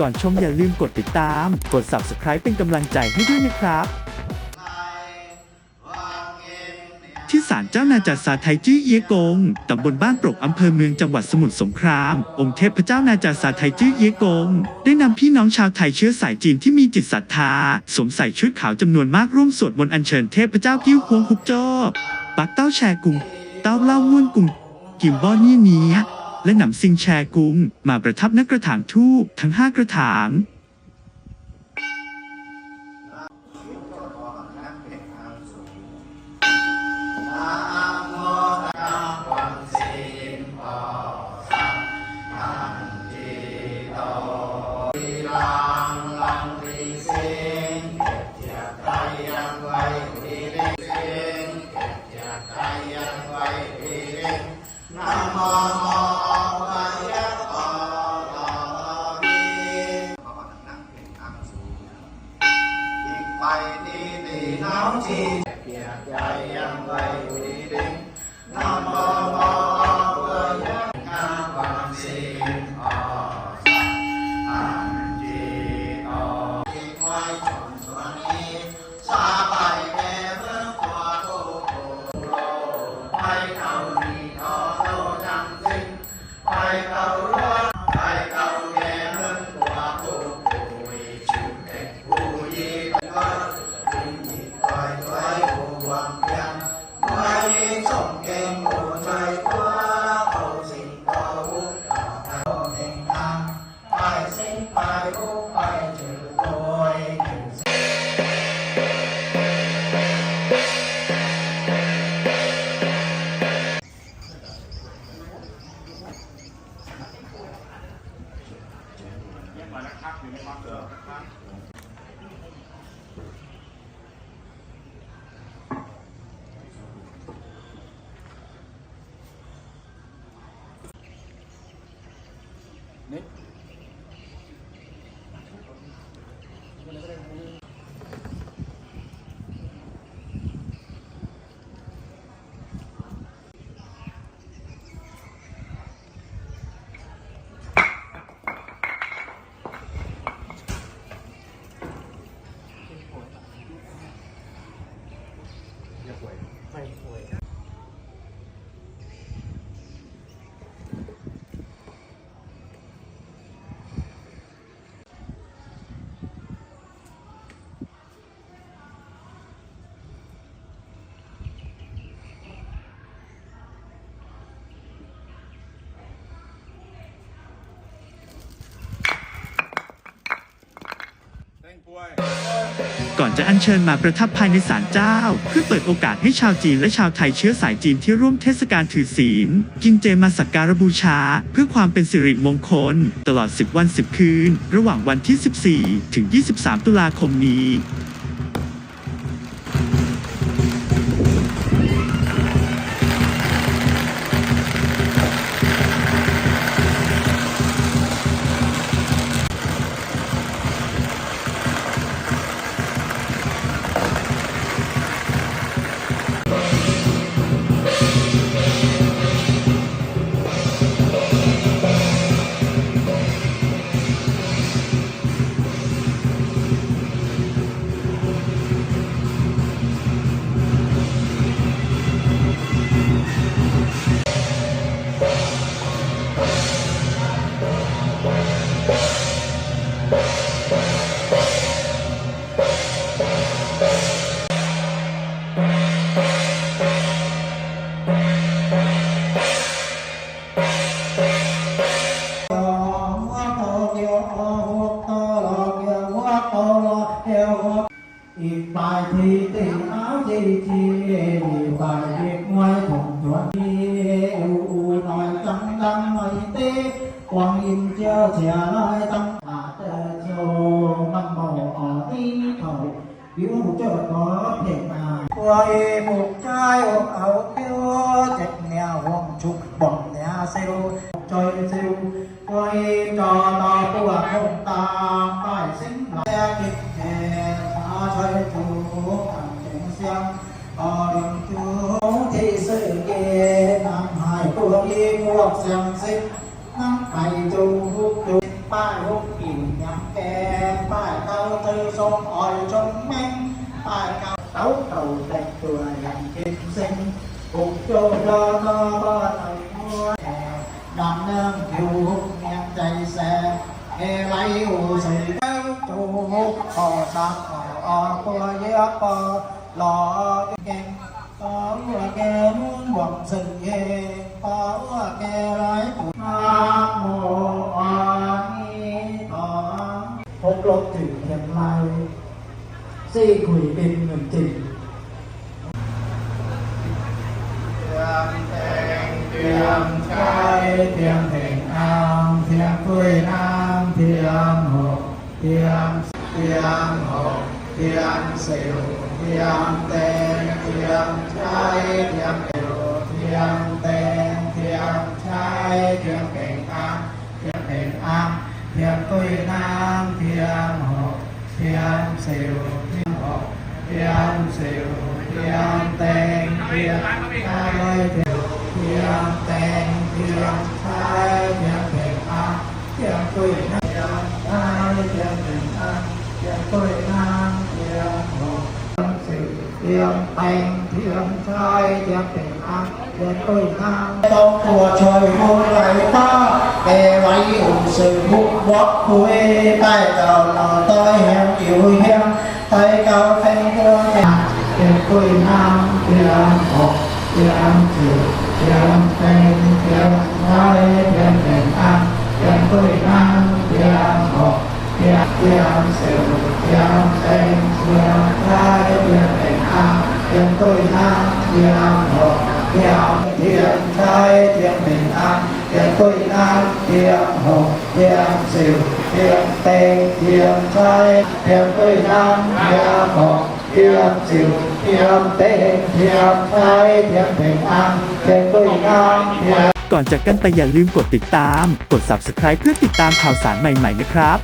ก่อนชมอย่าลืมกดติดตาม กด subscribe เป็นกำลังใจให้ด้วยนะครับ ที่ศาลเจ้านาจาซาไทจื้เยกง ตำบลบ้านปรกอำเภอเมืองจังหวัดสมุทรสงคราม องค์เทพเจ้านาจาซาไทจื้เยกง ได้นำพี่น้องชาวไทยเชื้อสายจีนที่มีจิตศรัทธา สวมใส่ชุดขาวจำนวนมากร่วมสวดมนต์อัญเชิญเทพเจ้ากิ้วฮวงฮุกโจ้ปักเต้าแชกุงเต้าเล่าม่วนกุงกิมบ้อนี่เนี้ย และนำซิงแชกุงมาประทับนักกระถางทูบทั้งห้ากระถางไปที่ตีน้ำชีเกียรติใจยังไว ไม่ดีดีน้ำชีเกียรใจยังไว้ดีดีน้ำ สิ้นไปผู้ไปเจอโดยหนึ่ง ก่อนจะอัญเชิญมาประทับภายในศาลเจ้า เพื่อเปิดโอกาสให้ชาวจีนและชาวไทยเชื้อสายจีนที่ร่วมเทศกาลถือศีล กินเจมาสักการบูชา เพื่อความเป็นสิริมงคล ตลอด 10 วัน 10 คืน ระหว่างวันที่ 14 ถึง 23 ตุลาคมนี้ อีกฝ่ายที่ติเอาจีจีอีกฝ่ายเด็กมวยของชวนที่อูอูหน่อยจังดังหน่อยตีกวางอินเจ้าเฉียน้อยตั้งอาเตอโชน้ำเมาอ่อนี่เขาวิวหูเจ้าขอเพลงมาตัวเอผูกใจอกเอาเกี้ยวเจ็บแนวห่วงชุกบ่องแนวเซลจอย เซลตัวเอจอรอตัวคงตาป้ายสิ้นหลายกิจแห่มาช่วยถูกทำเสียงเงอริมจูที่สื่อกนำหายตัวเอเยายรูปอิ่มยำแกงป้ายเก้าตือทรงอ่อยจงแม่งป้ายเก้าเต้าเต่งตัวองเก่งเซ็งปุกโจดอนอบ้นไอ้หัวแอนำเนื่องอยู่เมียงใจแสงเอไลอูสีเต้าจูคอสักคอออปัวเหล่อเก่ง có ua kê muốn quần sừng ghê có ua kê lái của nam mô a di đà พบรถถึงเทียมลซี่คุยเป็นหนึ่งจริงเตรียมใช้เตรียมเพ่งอามเตรียมคุยน้ำ เตรียมหกเตรียมเตรียมหกเตรียมสิวเตรียมเตงเตรียมใช้เตรียมเอวเตรียมเตงเตรียมใช้เตรียมเพ่งอามเตรียมเพ่งอามเตรียมคุยน้ำเตรียมหกเตรียมสิวเตรียมหกเตรียมสิวเตรียมเตงเตรียมใช้เตรียมเทียมแตงเทียมชายเทียมเพ่งอาเทียมตุ้ยน้ำเทียมชายเทียมเพ่งอาเที ยังต้วยน้ำเพียงหกยังสิเพียงแต่งเพียงชายยังเป็นน้ำยังต้วยน้ำต้องตัวช่วยคนไไรต้าเอไว้อุ่นสื่อผู้วักผู้เอใต้เก่าหล่อต้อยแหงจิ๋วแหงไทยเก่าแข็งเกลือยังต้วยน้ำเพียงหกยังสิ ยมตุ้ยน้ำเทียมหกเทียมเทียมท้เทียมเป็นอาเทียมตุ้ยน้ำเทียมหกเทียมสิวเทียมเตงเทียมท้เทียมตุ้ยน้ำเทียมหกเทียมสิวเทียมเตงเทียมท้เทียมเป็นอาเทียมตุ้ยน้ำเทียมก่อนจากกันไปอย่าลืมกดติดตาม กด subscribe เพื่อติดตามข่าวสารใหม่ ๆ นะครับ